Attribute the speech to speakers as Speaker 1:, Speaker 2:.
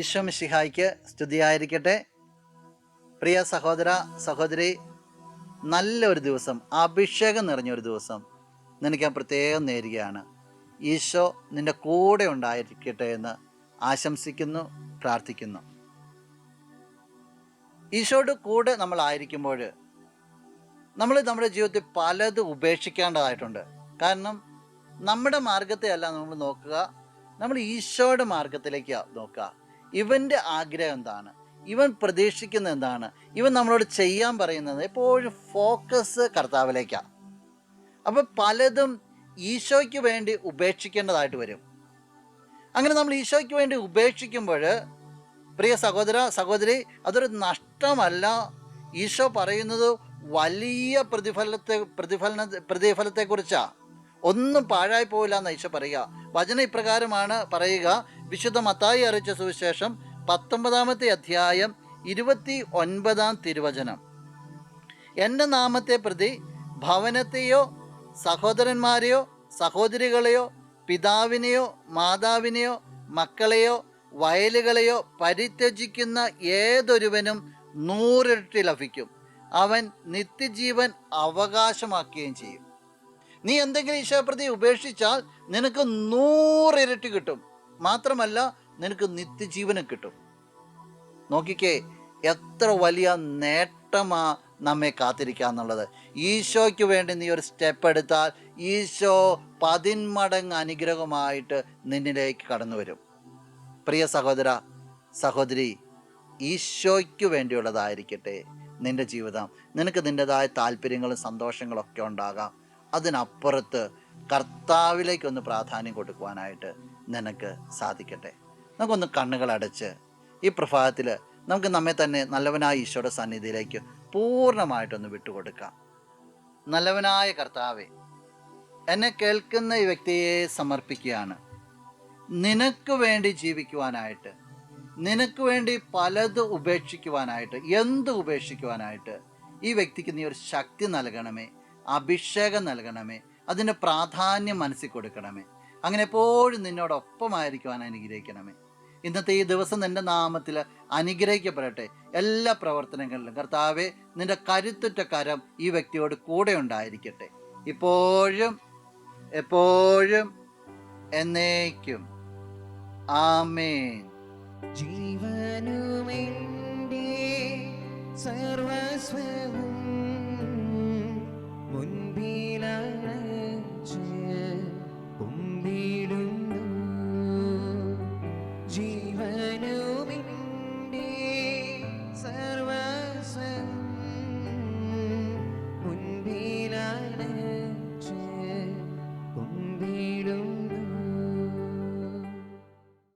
Speaker 1: ഈശോ മിശിഹായ്ക്ക് സ്തുതിയായിരിക്കട്ടെ. പ്രിയ സഹോദര സഹോദരി നല്ലൊരു ദിവസം അഭിഷേകം നിറഞ്ഞൊരു ദിവസം നിനക്ക് ഞാൻ പ്രത്യേകം നേരുകയാണ്. ഈശോ നിന്റെ കൂടെ ഉണ്ടായിരിക്കട്ടെ എന്ന് ആശംസിക്കുന്നു പ്രാർത്ഥിക്കുന്നു. ഈശോയുടെ കൂടെ നമ്മളായിരിക്കുമ്പോൾ നമ്മൾ നമ്മുടെ ജീവിതത്തിൽ പലതും ഉപേക്ഷിക്കേണ്ടതായിട്ടുണ്ട്. കാരണം നമ്മുടെ മാർഗത്തെ അല്ല നമ്മൾ നോക്കുക നമ്മൾ ഈശോയുടെ മാർഗത്തിലേക്കാണ് നോക്കുക. ഇവന്റെ ആഗ്രഹം എന്താണ്? ഇവൻ പ്രതീക്ഷിക്കുന്ന എന്താണ്? ഇവൻ നമ്മളോട് ചെയ്യാൻ പറയുന്നത് എപ്പോഴും ഫോക്കസ് കർത്താവിലേക്കാണ് അപ്പോൾ പലതും ഈശോയ്ക്ക് വേണ്ടി ഉപേക്ഷിക്കേണ്ടതായിട്ട് വരും. അങ്ങനെ നമ്മൾ ഈശോയ്ക്ക് വേണ്ടി ഉപേക്ഷിക്കുമ്പോൾ പ്രിയ സഹോദര സഹോദരി അതൊരു നഷ്ടമല്ല. ഈശോ പറയുന്നത് വലിയ പ്രതിഫലത്തെ പ്രതിഫലന പ്രതിഫലത്തെക്കുറിച്ചാണ് ഒന്നും പാഴായി പോവില്ല എന്ന് ഈശോ പറയുക. വചന ഇപ്രകാരമാണ് പറയുക. വിശുദ്ധ മത്തായി അറിയിച്ച സുവിശേഷം പത്തൊമ്പതാമത്തെ അധ്യായം ഇരുപത്തി ഒൻപതാം തിരുവചനം. എന്റെ നാമത്തെ പ്രതി ഭവനത്തെയോ സഹോദരന്മാരെയോ സഹോദരികളെയോ പിതാവിനെയോ മാതാവിനെയോ മക്കളെയോ വയലുകളെയോ പരിത്യജിക്കുന്ന ഏതൊരുവനും നൂറിരട്ടി ലഭിക്കും. അവൻ നിത്യജീവൻ അവകാശമാക്കുകയും ചെയ്യും. നീ എന്തെങ്കിലും ഈശോപ്രതി ഉപേക്ഷിച്ചാൽ നിനക്ക് നൂറിരട്ടി കിട്ടും. മാത്രമല്ല നിനക്ക് നിത്യജീവനും കിട്ടും. നോക്കിക്കേ എത്ര വലിയ നേട്ടമാ നമ്മെ കാത്തിരിക്കുക എന്നുള്ളത്. ഈശോയ്ക്ക് വേണ്ടി നീ ഒരു സ്റ്റെപ്പ് എടുത്താൽ ഈശോ പതിന്മടങ്ങ് അനുഗ്രഹമായിട്ട് നിന്നിലേക്ക് കടന്നു വരും. പ്രിയ സഹോദര സഹോദരി ഈശോയ്ക്ക് വേണ്ടിയുള്ളതായിരിക്കട്ടെ നിന്റെ ജീവിതം. നിനക്ക് നിന്റെതായ താല്പര്യങ്ങളും സന്തോഷങ്ങളൊക്കെ ഉണ്ടാകാം. അതിനപ്പുറത്ത് കർത്താവിലേക്കൊന്ന് പ്രാധാന്യം കൊടുക്കുവാനായിട്ട് നിനക്ക് സാധിക്കട്ടെ. നമുക്കൊന്ന് കണ്ണുകൾ അടച്ച് ഈ പ്രഭാതത്തിൽ നമുക്ക് നമ്മെ തന്നെ നല്ലവനായ ഈശോയുടെ സന്നിധിയിലേക്ക് പൂർണമായിട്ടൊന്ന് വിട്ടുകൊടുക്കാം. നല്ലവനായ കർത്താവെ എന്നെ കേൾക്കുന്ന ഈ വ്യക്തിയെ സമർപ്പിക്കുകയാണ്. നിനക്ക് വേണ്ടി ജീവിക്കുവാനായിട്ട് നിനക്ക് വേണ്ടി പലത് ഉപേക്ഷിക്കുവാനായിട്ട് എന്ത് ഉപേക്ഷിക്കുവാനായിട്ട് ഈ വ്യക്തിക്ക് നീ ഒരു ശക്തി നൽകണമേ. അഭിഷേകം നൽകണമേ. അതിന്റെ പ്രാധാന്യം മനസ്സിൽ കൊടുക്കണമേ. അങ്ങനെ എപ്പോഴും നിന്നോടൊപ്പമായിരിക്കുവാൻ അനുഗ്രഹിക്കണമേ. ഇന്നത്തെ ഈ ദിവസം നിന്റെ നാമത്തിൽ അനുഗ്രഹിക്കപ്പെടട്ടെ. എല്ലാ പ്രവർത്തനങ്ങളിലും. കർത്താവെ നിന്റെ കരുത്തുറ്റ കരം ഈ വ്യക്തിയോട് കൂടെ ഉണ്ടായിരിക്കട്ടെ. ഇപ്പോഴും എപ്പോഴും എന്നേക്കും. ആമേൻ.
Speaker 2: ജീവനുമേ സർവസ്വവും